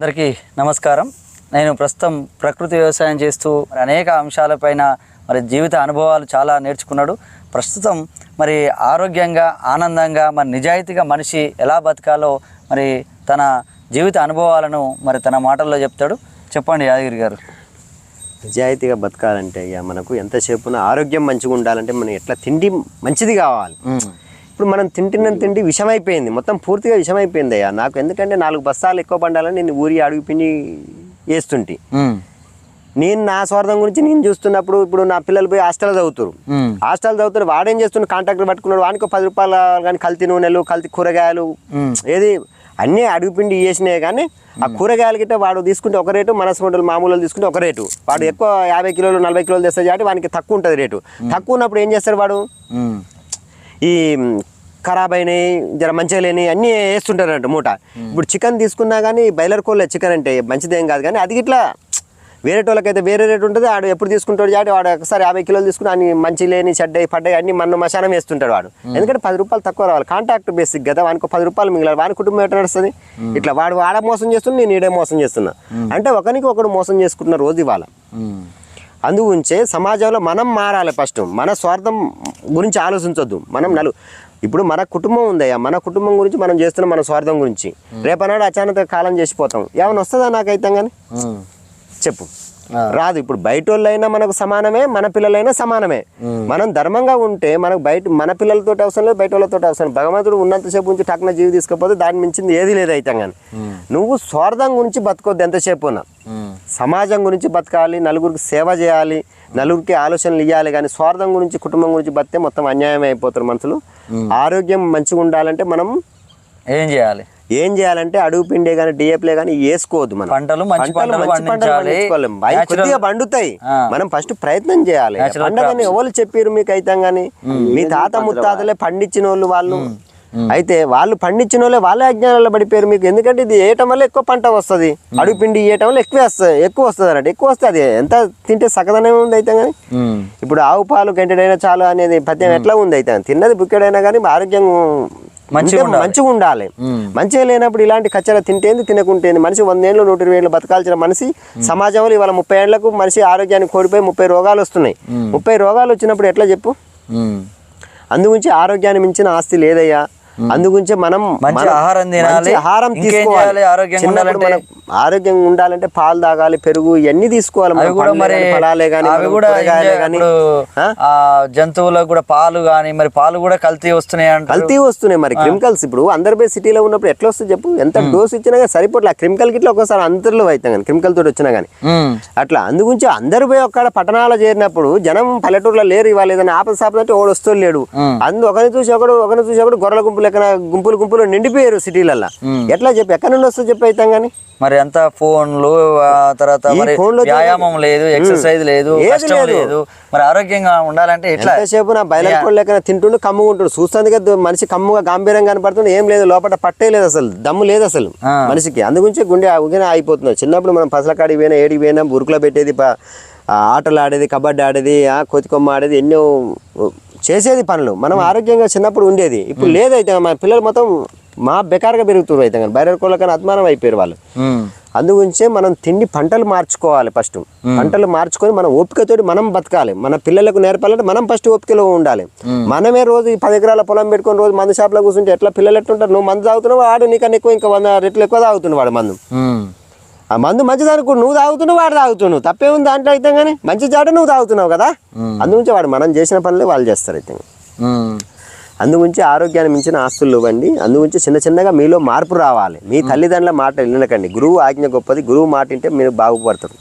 అందరికీ నమస్కారం. నేను ప్రస్తుతం ప్రకృతి వ్యవసాయం చేస్తూ మరి అనేక అంశాలపైన మరి జీవిత అనుభవాలు చాలా నేర్చుకున్నాడు. ప్రస్తుతం మరి ఆరోగ్యంగా ఆనందంగా మరి నిజాయితీగా మనిషి ఎలా బతకాలో మరి తన జీవిత అనుభవాలను మరి తన మాటల్లో చెప్తాడు. చెప్పండి యాదగిరి గారు. నిజాయితీగా బతకాలంటే ఇక మనకు ఎంతసేపున ఆరోగ్యం మంచిగా ఉండాలంటే మనం ఎట్లా తిండి మంచిది కావాలి. ఇప్పుడు మనం తింటున్న తిండి విషమైపోయింది. మొత్తం పూర్తిగా విషమైపోయింది అయ్యా నాకు ఎందుకంటే నాలుగు బస్తాలు ఎక్కువ పండాలని నేను ఊరి అడుగు పిండి వేస్తుంటి. నేను నా స్వార్థం గురించి నేను చూస్తున్నప్పుడు ఇప్పుడు నా పిల్లలు పోయి హాస్టల్ చదువుతారు. హాస్టల్ చదువుతారు వాడేం చేస్తున్నాడు కాంట్రాక్టర్ పట్టుకున్నాడు. వానికి పది రూపాయలు కానీ కల్తీ నూనెలు కల్తీ కూరగాయలు ఏది అన్నీ అడుగుపిండి వేసినాయి కానీ ఆ కూరగాయలు గిట్ట వాడు తీసుకుంటే ఒక రేటు మనసు వంటలు మామూలు తీసుకుంటే ఒక రేటు. వాడు ఎక్కువ యాభై కిలోలు నలభై కిలోలు తెస్తే కాబట్టి వానికి తక్కువ ఉంటుంది రేటు. తక్కువ ఉన్నప్పుడు ఏం చేస్తాడు వాడు? ఈ ఖరాబ్ అయినాయి జర మంచిగా లేని అన్నీ వేస్తుంటారు అన్నట్టు మూట ఇప్పుడు చికెన్ తీసుకున్నా కానీ బయలర్ కోళ్ళ చికెన్ అంటే మంచిదేం కాదు కానీ అది ఇట్లా వేరే వాళ్ళకైతే వేరే రేటు ఉంటుంది. వాడు ఎప్పుడు తీసుకుంటాడు కాబట్టి వాడు ఒకసారి యాభై కిలోలు తీసుకుని అన్ని మంచి లేని చెడ్డయి పడ్డాయి అన్ని మన్ను మశానం వేస్తుంటాడు వాడు. ఎందుకంటే పది రూపాయలు తక్కువ రావాలి. కాంటాక్ట్ బేసిక్ కదా వానికి పది రూపాయలు మిగిలాలి. వాని కుటుంబం ఎట్లా నడుస్తుంది? ఇట్లా వాడు వాడ మోసం చేస్తున్నా నేను ఈడే మోసం చేస్తున్నా. అంటే ఒకరికి ఒకడు మోసం చేసుకుంటున్న రోజు ఇవాళ. అందుగురించే సమాజంలో మనం మారాలి ఫస్ట్. మన స్వార్థం గురించి ఆలోచించొద్దు. మనం నలు ఇప్పుడు మన కుటుంబం ఉందయ్యా. మన కుటుంబం గురించి మనం చేస్తున్న మన స్వార్థం గురించి. రేపనాడు అచానక కాలం చేసిపోతాం. ఏమైనా వస్తుందా నాకైతే కానీ ఉమ్, చెప్పు. రాదు. ఇప్పుడు బయట వాళ్ళైనా మనకు సమానమే మన పిల్లలైనా సమానమే. మనం ధర్మంగా ఉంటే మనకు బయట మన పిల్లలతో అవసరం లేదు బయట వాళ్ళతో అవసరం భగవంతుడు ఉన్నంతసేపు ఉంచి టక్న జీవి తీసుకపోతే దాని మించింది ఏది లేదు అయితే కానీ నువ్వు స్వార్థం గురించి బతకొద్దు ఎంతసేపు ఉన్నా. సమాజం గురించి బతకాలి నలుగురికి సేవ చేయాలి నలుగురికి ఆలోచనలు ఇవ్వాలి కానీ స్వార్థం గురించి కుటుంబం గురించి బతితే మొత్తం అన్యాయం అయిపోతారు మనుషులు. ఆరోగ్యం మంచిగా ఉండాలంటే మనం ఏం చేయాలి? ఏం చేయాలంటే అడుగు పిండే కానీ డిఏప్లే కానీ వేసుకోవద్దు మనం. పంటలు మంచి. అవి కొద్దిగా పండుతాయి. మనం ఫస్ట్ ప్రయత్నం చేయాలి. పండగని ఎవరు చెప్పారు మీకు అయితే కానీ మీ తాత ముత్తాతలే పండించిన వాళ్ళు. వాళ్ళు అయితే వాళ్ళు పండించిన వాళ్ళే వాళ్ళే అజ్ఞానంలో పడిపోయారు మీకు. ఎందుకంటే ఇది వేయటం వల్ల ఎక్కువ పంట వస్తుంది. అడుగు పిండి వేయటం వల్ల ఎక్కువ వస్తుంది. ఎక్కువ వస్తుంది అన్నట్టు. ఎక్కువ వస్తుంది అది. ఎంత తింటే సగదనే ఉంది అయితే కానీ. ఇప్పుడు ఆవు పాలు గంటెడైనా చాలు అనేది పద్యం ఎట్లా ఉంది అయితే తిన్నది బుక్కెడైనా కానీ ఆరోగ్యం మంచిగా. మంచిగా ఉండాలి. మంచిగా లేనప్పుడు ఇలాంటి కచ్చర తింటేంది తినకుంటేంది. మనిషి వందేళ్ళు నూట ఇరవై ఏళ్ళు బతకాల్సిన మనిషి సమాజంలో ఇవాళ ముప్పై ఏళ్ళకు మనిషి ఆరోగ్యానికి కోల్పోయి ముప్పై రోగాలు వస్తున్నాయి. ముప్పై రోగాలు వచ్చినప్పుడు ఎట్లా చెప్పు. అందుగురించి ఆరోగ్యాన్ని మించిన ఆస్తి లేదయ్యా. అందుగురించి మనం మంచి ఆహారం తినాలి. ఆహారం తీసుకోవాలి. చేయాలి? ఆరోగ్యంగా ఉండాలంటే? మనం ఆరోగ్యంగా ఉండాలంటే పాలు తాగాలి పెరుగు ఇవన్నీ తీసుకోవాలి అవి కూడా మరి కానీ అవి కూడా జంతువులకు కూడా పాలు కానీ మరి పాలు కూడా కల్తీ వస్తున్నాయి అంటారు. కల్తీ వస్తున్నాయి మరి కెమికల్స్ ఇప్పుడు అందరి పోయి సిటీలో ఉన్నప్పుడు ఎట్లా వస్తుంది చెప్పు? ఎంత డోస్ ఇచ్చినా కానీ సరిపోట్లే. కెమికల్ గిట్ల ఒకసారి అంతర్లో అవుతాం కానీ కెమికల్ తోటి వచ్చినా కానీ. అట్లా అందుగురించి అందరు పోయి ఒక్కడ పట్టణాలు చేరినప్పుడు జనం పల్లెటూరులో లేరు ఇవాళ ఏదైనా ఆపద సాపద అంటే ఓడు వస్తూ లేడు. అందు ఒకరిని చూసి ఒకడు ఒకరిని చూసి ఒకడు గొర్రెల గుంపులు ఎక్కడ గుంపులు గుంపులు నిండిపోయారు సిటీలల్లో? ఎట్లా చెప్పి ఎక్కడి నుండి వస్తుంది చెప్పి అవుతాం కానీ మరి అంత ఫోన్లు తర్వాత వ్యాయామం లేదు ఎక్సర్సైజ్ లేదు లేదు. మరి ఆరోగ్యంగా ఉండాలంటే ఎట్లా? ఎంతసేపు నా బయలు లెక్కన తింటుండు కమ్ముగా ఉంటాడు చూస్తుంది కదా మనిషి కమ్ముగా గాంభీర్యంగా కనపడుతుంది ఏం లేదు లోపల పట్టే లేదు అసలు దమ్ము లేదు అసలు. మనిషికి. అందుగురించి గుండె ఉగిన అయిపోతుంది చిన్నప్పుడు మనం పసలకాడికి పోయినా ఏడికి పోయినా బురుకులో పెట్టేది ఆటలు ఆడేది కబడ్డీ ఆడేది ఆ కోతికొమ్మ ఆడేది ఎన్నో చేసేది పనులు. మనం ఆరోగ్యంగా చిన్నప్పుడు ఉండేది. ఇప్పుడు లేదైతే మా పిల్లలు మొత్తం మా బెకార్గా పెరుగుతున్నారు అయితే కానీ బయట కోళ్ళకన్నా అద్మానం అయిపోయారు వాళ్ళు. అందుగురించే మనం తిండి పంటలు మార్చుకోవాలి ఫస్ట్. పంటలు మార్చుకొని మనం ఓపికతోటి మనం బతకాలి. మన పిల్లలకు నేర్పాలంటే మనం ఫస్ట్ ఓపికలో ఉండాలి. మనమే రోజు ఈ పది ఎకరాల పొలం పెట్టుకొని రోజు మందు షాప్లో కూర్చుంటే ఎట్లా పిల్లలు ఎట్లుంటారు? నువ్వు మందు తాగుతున్నావు? వాడు నీకన్నా ఎక్కువ ఇంకా వంద రెట్లు ఎక్కువ తాగుతున్నావు వాడు మందు. ఆ మందు మంచిది అనుకో నువ్వు తాగుతున్నావు వాడు తాగుతున్నావు. తప్పే ఉంది దాంట్లో అయితే కానీ మంచి జాట నువ్వు తాగుతున్నావు కదా? అందుగురించి వాడు మనం చేసిన పనులే వాళ్ళు చేస్తారు అయితే. అందుగురించి ఆరోగ్యాన్ని మించిన ఆస్తులు ఇవ్వండి. అందుగురించి చిన్న చిన్నగా మీలో మార్పు రావాలి. మీ తల్లిదండ్రుల మాట వినకండి. గురువు ఆజ్ఞ గొప్పది. గురువు మాట వింటే మీరు బాగుపడతారు.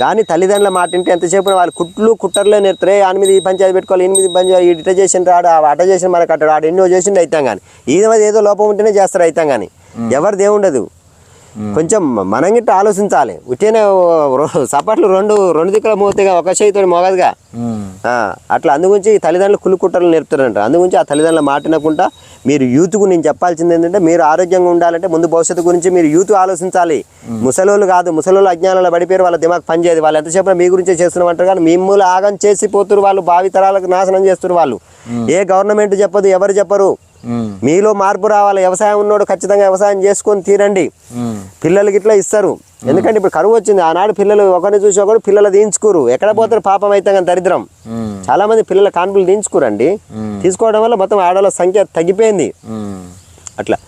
కానీ తల్లిదండ్రుల మాట వింటే ఎంతసేపు వాళ్ళు కుట్లు కుట్టర్లే నేర్తారే ఎనిమిది ఈ పంచాయతీ పెట్టుకోవాలి ఎనిమిది పంచాయతీ ఇట చేసిన రాడు ఆ అట చేసిన మనకు కట్టాడు ఆడు ఎన్నో చేసిండు అవుతాం కానీ. మీద ఏదో లోపం ఉంటేనే చేస్తారు అవుతాం కానీ. ఎవరిది ఏముండదు కొంచెం మనం గిట్ట ఆలోచించాలి. ఉట్టినే సపట్లు రెండు రెండు దిక్కుల మోతేగా ఒక చేతితో మోగదుగా. అట్లా అందుగురించి తల్లిదండ్రులు కుళ్ళు కుట్రలు నేర్పుతారంట అందుగురించి ఆ తల్లిదండ్రుల మాటినకుండా మీరు యూత్కు నేను చెప్పాల్సింది ఏంటంటే మీరు ఆరోగ్యంగా ఉండాలంటే ముందు భవిష్యత్తు గురించి మీరు యూత్ ఆలోచించాలి. ముసలోళ్ళు కాదు ముసలోళ్ళు అజ్ఞానంలో పడిపోయారు వాళ్ళ దిమాగ్ పనిచేయదు వాళ్ళు ఎంతసేపు మీ గురించే చేస్తున్నామంటారు కానీ మిమ్మల్ని ఆగం చేసి పోతురు వాళ్ళు భావి తరాలకు నాశనం చేస్తున్నారు వాళ్ళు. ఏ గవర్నమెంట్ చెప్పదు ఎవరు చెప్పరు. మీలో మార్పు రావాలి. వ్యవసాయం ఉన్నోడు ఖచ్చితంగా వ్యవసాయం చేసుకొని తీరండి. పిల్లలకి ఇట్లా ఇస్తారు. ఎందుకంటే ఇప్పుడు కరువు వచ్చింది. ఆనాడు పిల్లలు ఒకరిని చూసి ఒకరు పిల్లలు దించుకోరు. ఎక్కడ పోతారు? పాపం అయితే కానీ దరిద్రం. చాలా మంది పిల్లల కాన్పులు దించుకోరండి. తీసుకోవడం వల్ల మొత్తం ఆడవాళ్ళ సంఖ్య తగ్గిపోయింది. అట్లా.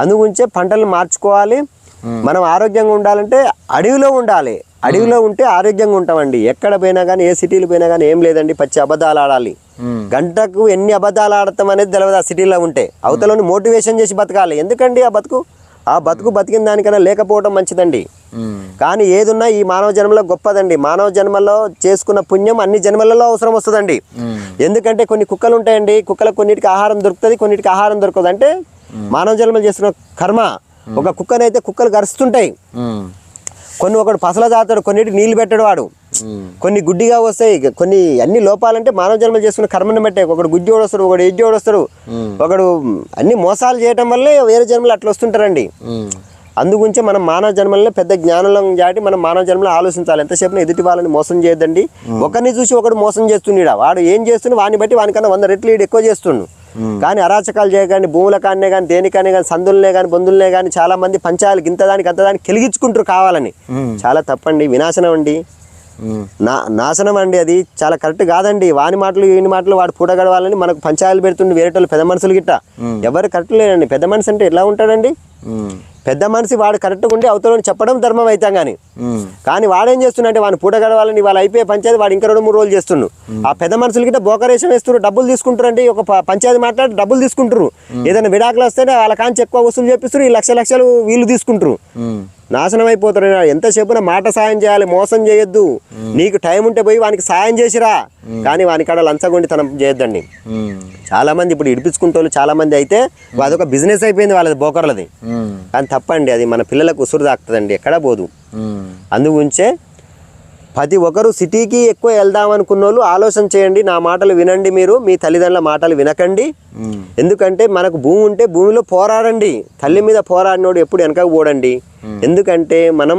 అందుగురించే పంటలు మార్చుకోవాలి. మనం ఆరోగ్యంగా ఉండాలంటే అడవిలో ఉండాలి. అడవిలో ఉంటే ఆరోగ్యంగా ఉంటామండి. ఎక్కడ పోయినా కానీ ఏ సిటీలు పోయినా కానీ ఏం లేదండి. పచ్చి అబద్ధాలు ఆడాలి. గంటకు ఎన్ని అబద్ధాలు ఆడతాం అనేది తెలియదు ఆ సిటీలో ఉంటే. అవతలని మోటివేషన్ చేసి బతకాలి. ఎందుకండి ఆ బతుకు? ఆ బతుకు బతికిన దానికన్నా లేకపోవడం మంచిదండి. కానీ ఏదున్నా ఈ మానవ జన్మలో గొప్పదండి. మానవ జన్మలో చేసుకున్న పుణ్యం అన్ని జన్మలలో అవసరం వస్తుందండి. ఎందుకంటే కొన్ని కుక్కలు ఉంటాయండి. కుక్కలకు కొన్నిటికి ఆహారం దొరుకుతుంది కొన్నిటికి ఆహారం దొరకదు. అంటే మానవ జన్మలు చేస్తున్న కర్మ. ఒక కుక్కనైతే కుక్కలు గరుస్తుంటాయి. కొన్ని ఒకడు పసల తాతాడు కొన్నిటికి నీళ్ళు పెట్టాడు వాడు. కొన్ని గుడ్డిగా వస్తాయి కొన్ని అన్ని లోపాలంటే మానవ జన్మలు చేసుకున్న కర్మను బట్టే ఒకడు గుడ్డివాడు వస్తాడు ఒకడు ఎడ్డివాడు వస్తాడు. ఒకడు అన్ని మోసాలు చేయటం వల్లే వేరే జన్మలు అట్లా వస్తుంటారండి. అందుగురించే మనం మానవ జన్మల్లో పెద్ద జ్ఞానం చాటి మనం మానవ జన్మలో ఆలోచించాలి. ఎంతసేపు ఎదుటి వాళ్ళని మోసం చేయొద్దండి. ఒకరిని చూసి ఒకడు మోసం చేస్తుండీడా? వాడు ఏం చేస్తుండు? వాడిని బట్టి వానికన్నా వంద రెట్లు ఎక్కువ చేస్తుండు. కానీ అరాచకాలు చేయగాని భూముల కాడనే కానీ దేనికనే కానీ సందులనే కానీ బంధువులనే కానీ చాలా మంది పంచాయాలు ఇంత దానికి అంత దానికి కెలిగించుకుంటారు కావాలని. చాలా తప్పండి వినాశనం అండి. నా నాశనం అండి అది. చాలా కరెక్ట్ కాదండి. వాని మాటలు వీని మాటలు వాడు పూట గడవాలని మనకు పంచాయలు పెడుతుండే వేరేటోళ్ళు పెద్ద మనుషులు గిట్ట. ఎవరు కరెక్ట్ లేరండి. పెద్ద మనిషి అంటే ఎలా ఉంటాడండి? పెద్ద మనిషి వాడు కరెక్ట్గా ఉండి అవతలని చెప్పడం ధర్మం అవుతాం కానీ కానీ వాడేం చేస్తుండే వాడిని పూట గడవాలని వాళ్ళు అయిపోయే పంచాయతీ వాడు ఇంకా రెండు మూడు రోజులు చేస్తుండు. ఆ పెద్ద మనుషులకి గిట్ట బోకరేషన్ వేస్తున్నారు డబ్బులు తీసుకుంటారండి ఒక పంచాయతీ మాట్లాడి డబ్బులు తీసుకుంటారు ఏదైనా విడాకులు వస్తే వాళ్ళ కాంచి ఎక్కువ వసూలు చేపిస్తారు ఈ లక్ష లక్షలు వీళ్ళు తీసుకుంటారు నాశనం అయిపోతారు ఎంతసేపున మాట సాయం చేయాలి? మోసం చేయొద్దు. నీకు టైం ఉంటే పోయి వానికి సాయం చేసిరా. కానీ వాని కాడ లంచగొండి తనం చేయొద్దండి. చాలా మంది ఇప్పుడు ఇడిపించుకుంటోళ్ళు చాలా మంది అయితే అదొక బిజినెస్ అయిపోయింది వాళ్ళది బోకర్లది. కానీ తప్పండి అది మన పిల్లలకు ఉసురు తాకుతుందండి ఎక్కడా పోదు. అందుగురించే ప్రతి ఒక్కరు సిటీకి ఎక్కువ వెళ్దాం అనుకున్న వాళ్ళు ఆలోచన చేయండి నా మాటలు వినండి మీరు మీ తల్లిదండ్రుల మాటలు వినకండి. ఎందుకంటే మనకు భూమి ఉంటే భూమిలో పోరాడండి. తల్లి మీద పోరాడినోడు ఎప్పుడు వెనకకు పోడండి. ఎందుకంటే మనం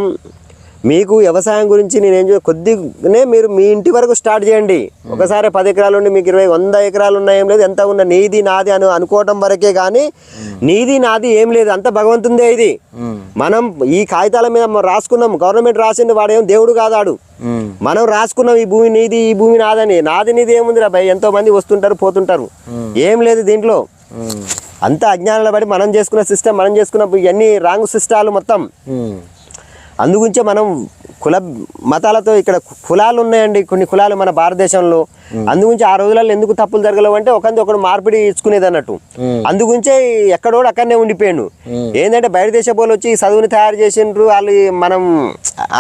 మీకు వ్యవసాయం గురించి నేనేం చే కొద్దిగానే మీరు మీ ఇంటి వరకు స్టార్ట్ చేయండి. ఒకసారి పది ఎకరాలు ఉండి మీకు ఇరవై వంద ఎకరాలు ఉన్నాయి ఏం లేదు. ఎంత ఉన్న నీది నాది అని అనుకోవటం వరకే కానీ నీది నాది ఏం లేదు. అంత భగవంతుందే ఇది. మనం ఈ కాగితాల మీద రాసుకున్నాం. గవర్నమెంట్ రాసింది వాడేం దేవుడు కాదాడు మనం రాసుకున్నాం ఈ భూమి నీది ఈ భూమి నాదని. నాది నీది ఏముందిరా భయ్? ఎంతో మంది వస్తుంటారు పోతుంటారు. ఏం లేదు దీంట్లో. అంత అజ్ఞానాల పడి మనం చేసుకున్న సిస్టమ్ మనం చేసుకున్న ఇవన్నీ రాంగ్ సిస్టాలు మొత్తం. అందుగురించే మనం కుల మతాలతో ఇక్కడ కులాలు ఉన్నాయండి కొన్ని కులాలు మన భారతదేశంలో. అందుగురించి ఆ రోజులలో ఎందుకు తప్పులు జరగలేవు అంటే ఒకరిది ఒకడు మార్పిడి ఇచ్చుకునేది అన్నట్టు. అందుగురించే ఎక్కడోడు అక్కడనే ఉండిపోయాడు. ఏంటంటే బయట దేశ పోలు వచ్చి చదువుని తయారు చేసిండ్రు వాళ్ళు మనం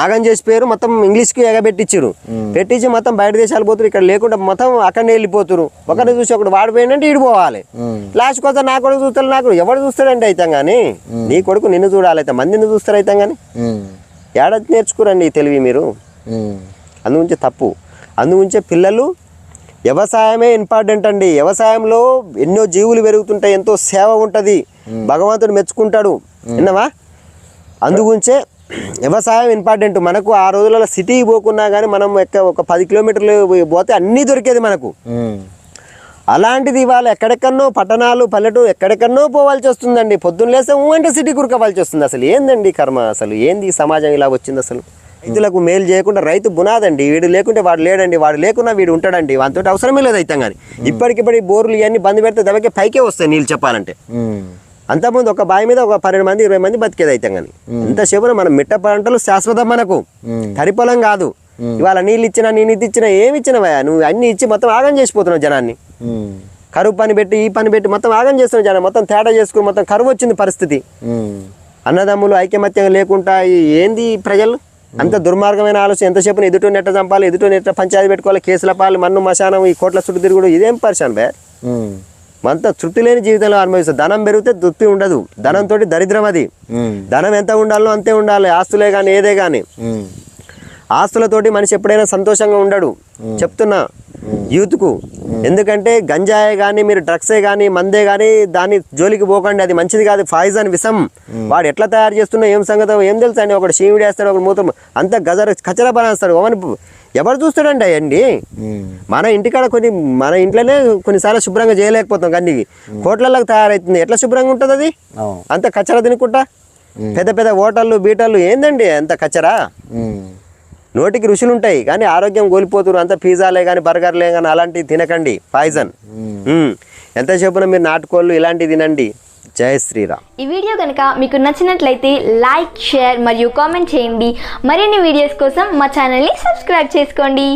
ఆగం చేసిపోయారు మొత్తం ఇంగ్లీష్కి ఎగబెట్టించారు పెట్టించి మొత్తం బయట దేశాలు పోతారు ఇక్కడ లేకుండా మొత్తం అక్కడనే వెళ్ళిపోతారు ఒకరిని చూసి ఒకడు వాడిపోయిందంటే ఇటు పోవాలి. లాస్ట్ కోసం నా కొడుకు చూస్తారు నాకు ఎవడు చూస్తాడంటే అయితే కానీ నీ కొడుకు నిన్ను చూడాలి అయితే మందిని చూస్తారు అయితే కానీ ఏడాది నేర్చుకోరండి ఈ తెలివి మీరు. అందుగురించే తప్పు. అందుగురించే పిల్లలు వ్యవసాయమే ఇంపార్టెంట్ అండి. వ్యవసాయంలో ఎన్నో జీవులు పెరుగుతుంటాయి ఎంతో సేవ ఉంటుంది. భగవంతుడు మెచ్చుకుంటాడు. విన్నావా? అందుగురించే వ్యవసాయం ఇంపార్టెంట్. మనకు ఆ రోజులలో సిటీకి పోకున్నా కానీ మనం ఎక్క ఒక పది కిలోమీటర్లు పోతే అన్నీ దొరికేది మనకు. అలాంటిది ఇవాళ ఎక్కడెక్కడనో పట్టణాలు పల్లెటూరు ఎక్కడెక్కడనో పోవాల్సి వస్తుందండి. పొద్దున్న లేస్తే ఊ అంటే సిటీ కురకవాల్సి వస్తుంది. అసలు ఏందండి కర్మ? అసలు ఏంది ఈ సమాజం ఇలా వచ్చింది అసలు? రైతులకు మేలు చేయకుండా రైతు బునాదండి. వీడు లేకుంటే వాడు లేడండి. వాడు లేకున్నా వీడు ఉంటాడండి. వానితో అవసరమే లేదు అయితే కానీ ఇప్పటికిప్పటి ఈ బోర్లు ఇవన్నీ బంద్ పెడితే దవకే పైకే వస్తాయి నీళ్ళు చెప్పాలంటే. అంతకుముందు ఒక బావి మీద ఒక పన్నెండు మంది ఇరవై మంది బతికేది అయితే కానీ. ఎంతసేపు మనం మిట్ట పంటలు శాశ్వతం మనకు. కరిపొలం కాదు. ఇవాళ నీళ్ళు ఇచ్చినా నేను ఇది ఇచ్చినా ఏమి ఇచ్చినవా నువ్వు అన్ని ఇచ్చి మొత్తం ఆగం చేసిపోతున్నావు జనాన్ని. కరువు పని పెట్టి ఈ పని పెట్టి మొత్తం ఆగం చేస్తున్నావు జనం. మొత్తం తేడా చేసుకుని మొత్తం కరువు వచ్చింది పరిస్థితి. అన్నదమ్ములు ఐకమత్యంగా లేకుండా ఏంది ప్రజలు? అంత దుర్మార్గమైన ఆలోచన. ఎంతసేపు ఎదుటో నెట్ట చంపాలి ఎదుటో నెట్ట పంచాయతీ పెట్టుకోవాలి కేసుల పాలు మన్ను మశానం ఈ కోట్ల చుట్టూ తిరుగుడు ఇదేం పరిశాన్ బే? అంత తృప్తి లేని జీవితంలో అనుభవిస్తుంది ధనం పెరిగితే తృప్తి ఉండదు. ధనంతో దరిద్రం అది. ధనం ఎంత ఉండాలో అంతే ఉండాలి. ఆస్తులే కానీ ఏదే కానీ ఆస్తులతోటి మనిషి ఎప్పుడైనా సంతోషంగా ఉండడు. చెప్తున్నా. యూత్కు. ఎందుకంటే గంజాయే కానీ మీరు డ్రగ్సే కానీ మందే కానీ దాని జోలికి పోకండి అది మంచిది కాదు పాయిజన్ విషం. వాడు ఎట్లా తయారు చేస్తున్నా ఏం సంగతో ఏం తెలుసు అండి? ఒకడు షీమిడి వేస్తాడు ఒకడు మూత్రం అంత గజర కచరా పనేస్తాడు ఓమని ఎవరు చూస్తాడండి అవన్నీ మన ఇంటికాడ కొన్ని మన ఇంట్లోనే కొన్నిసార్లు శుభ్రంగా చేయలేకపోతాం కానీ కోట్లలోకి తయారవుతుంది ఎట్లా శుభ్రంగా ఉంటుంది అది? అవును. అంత కచ్చరా తినుకుంటా? పెద్ద పెద్ద హోటళ్ళు బీటళ్ళు ఏందండి అంత కచ్చరా నోటికి రుచులు ఉంటాయి కానీ ఆరోగ్యం కోల్పోతున్నారు అంత పిజ్జాలే కానీ బర్గర్లే కానీ అలాంటివి తినకండి. పాయిజన్ ఎంత చెప్పున మీరు నాటుకోళ్ళు ఇలాంటివి తినండి. జయ శ్రీరామ్. ఈ వీడియో కనుక మీకు నచ్చినట్లయితే లైక్ షేర్ మరియు కామెంట్ చేయండి. మరిన్ని వీడియోస్ కోసం మా ఛానల్ని సబ్స్క్రైబ్ చేసుకోండి.